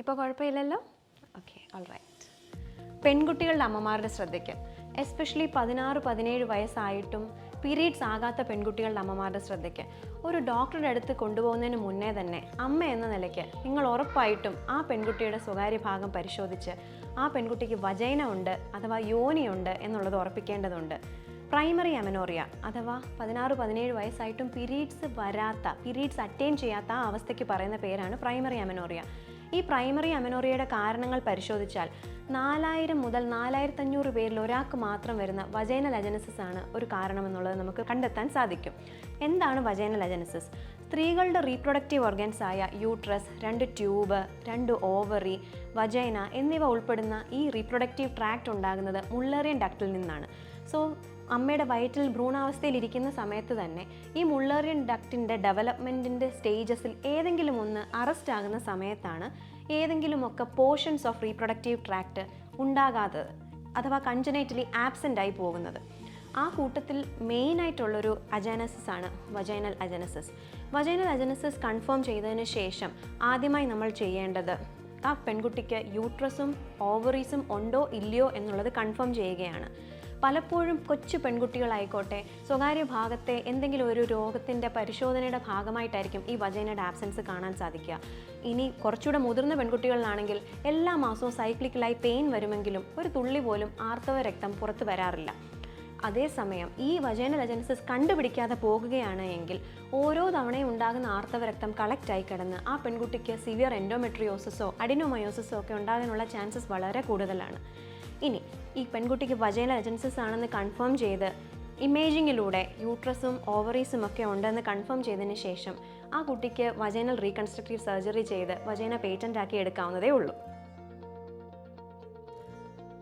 ഇപ്പോൾ കുഴപ്പമില്ലല്ലോ? Okay all right പെൺകുട്ടികളുടെ അമ്മമാരുടെ ശ്രദ്ധയ്ക്ക്. എസ്പെഷ്യലി പതിനാറ് പതിനേഴ് വയസ്സായിട്ടും പീരീഡ്സ് ആകാത്ത പെൺകുട്ടികളുടെ അമ്മമാരുടെ ശ്രദ്ധയ്ക്ക്. ഒരു ഡോക്ടറുടെ അടുത്ത് കൊണ്ടുപോകുന്നതിന് മുന്നേ തന്നെ അമ്മ എന്ന നിലയ്ക്ക് നിങ്ങൾ ഉറപ്പായിട്ടും ആ പെൺകുട്ടിയുടെ സ്വകാര്യ ഭാഗം പരിശോധിച്ച് ആ പെൺകുട്ടിക്ക് വജൈന ഉണ്ട് അഥവാ യോനിയുണ്ട് എന്നുള്ളത് ഉറപ്പിക്കേണ്ടതുണ്ട്. പ്രൈമറി അമനോറിയ അഥവാ പതിനാറ് പതിനേഴ് വയസ്സായിട്ടും പിരീഡ്സ് വരാത്ത പിരീഡ്സ് അറ്റൈൻ ചെയ്യാത്ത ആ അവസ്ഥയ്ക്ക് പറയുന്ന പേരാണ് പ്രൈമറി അമനോറിയ ഈ പ്രൈമറി അമനോറിയയുടെ കാരണങ്ങൾ പരിശോധിച്ചാൽ നാലായിരം മുതൽ നാലായിരത്തി അഞ്ഞൂറ് പേരിൽ ഒരാൾക്ക് മാത്രം വരുന്ന വജൈനൽ അജനസിസ് ആണ് ഒരു കാരണമെന്നുള്ളത് നമുക്ക് കണ്ടെത്താൻ സാധിക്കും. എന്താണ് വജൈനൽ അജനസിസ് സ്ത്രീകളുടെ റീപ്രൊഡക്റ്റീവ് ഓർഗൻസ് ആയ യൂട്രസ് രണ്ട് ട്യൂബ് രണ്ട് ഓവറി വജൈന എന്നിവ ഉൾപ്പെടുന്ന ഈ റീപ്രൊഡക്റ്റീവ് ട്രാക്ട് ഉണ്ടാകുന്നത് മുള്ളേറിയൻ ഡക്റ്റിൽ നിന്നാണ്. സോ അമ്മയുടെ വയറ്റിൽ ഭ്രൂണാവസ്ഥയിലിരിക്കുന്ന സമയത്ത് തന്നെ ഈ മുള്ളേറിയൻ ഡക്റ്റിന്റെ ഡെവലപ്മെന്റിന്റെ സ്റ്റേജസിൽ ഏതെങ്കിലും ഒന്ന് അറസ്റ്റ് ആകുന്ന സമയത്താണ് ഏതെങ്കിലുമൊക്കെ പോർഷൻസ് ഓഫ് റീപ്രൊഡക്റ്റീവ് ട്രാക്ട് ഉണ്ടാകാത്തത് അഥവാ കൺജനൈറ്റലി ആബ്സെന്റ് ആയി പോകുന്നത്. ആ കൂട്ടത്തിൽ മെയിനായിട്ടുള്ളൊരു അജാനസിസ് ആണ് vaginal agenesis vaginal agenesis confirm ചെയ്തതിന് ശേഷം ആദ്യമായി നമ്മൾ ചെയ്യേണ്ടത് ആ പെൺകുട്ടിക്ക് യൂട്രസും ഓവറീസും ഉണ്ടോ ഇല്ലയോ എന്നുള്ളത് കൺഫേം ചെയ്യുകയാണ്. പലപ്പോഴും കൊച്ചു പെൺകുട്ടികളായിക്കോട്ടെ സ്വകാര്യ ഭാഗത്തെ എന്തെങ്കിലും ഒരു രോഗത്തിന്റെ പരിശോധനയുടെ ഭാഗമായിട്ടായിരിക്കും ഈ വജൈനയുടെ ആബ്സെൻസ് കാണാൻ സാധിക്കുക. ഇനി കുറച്ചുകൂടെ മുതിർന്ന പെൺകുട്ടികളിലാണെങ്കിൽ എല്ലാ മാസവും സൈക്ലിക്കലായി പെയിൻ വരുമെങ്കിലും ഒരു തുള്ളി പോലും ആർത്തവ രക്തം പുറത്തു വരാറില്ല. അതേസമയം ഈ വജൈന അജനസിസ് കണ്ടുപിടിക്കാതെ പോകുകയാണ് എങ്കിൽ ഓരോ തവണയും ഉണ്ടാകുന്ന ആർത്തവരക്തം കളക്റ്റായി കിടന്ന് ആ പെൺകുട്ടിക്ക് സിവിയർ എൻഡോമെട്രിയോസിസോ അഡിനോമയോസിസോ ഒക്കെ ഉണ്ടാകാനുള്ള ചാൻസസ് വളരെ കൂടുതലാണ്. ഇനി ഈ പെൺകുട്ടിക്ക് വജൈന അജൻസിസ് ആണെന്ന് കൺഫേം ചെയ്ത് ഇമേജിങ്ങിലൂടെ യൂട്രസും ഓവറീസും ഒക്കെ ഉണ്ടെന്ന് കൺഫേം ചെയ്തതിന് ശേഷം ആ കുട്ടിക്ക് വജൈനൽ റീകൺസ്ട്രക്റ്റീവ് സർജറി ചെയ്ത് വജൈന പേറ്റന്റ് ആക്കി എടുക്കാവുന്നതേ ഉള്ളൂ.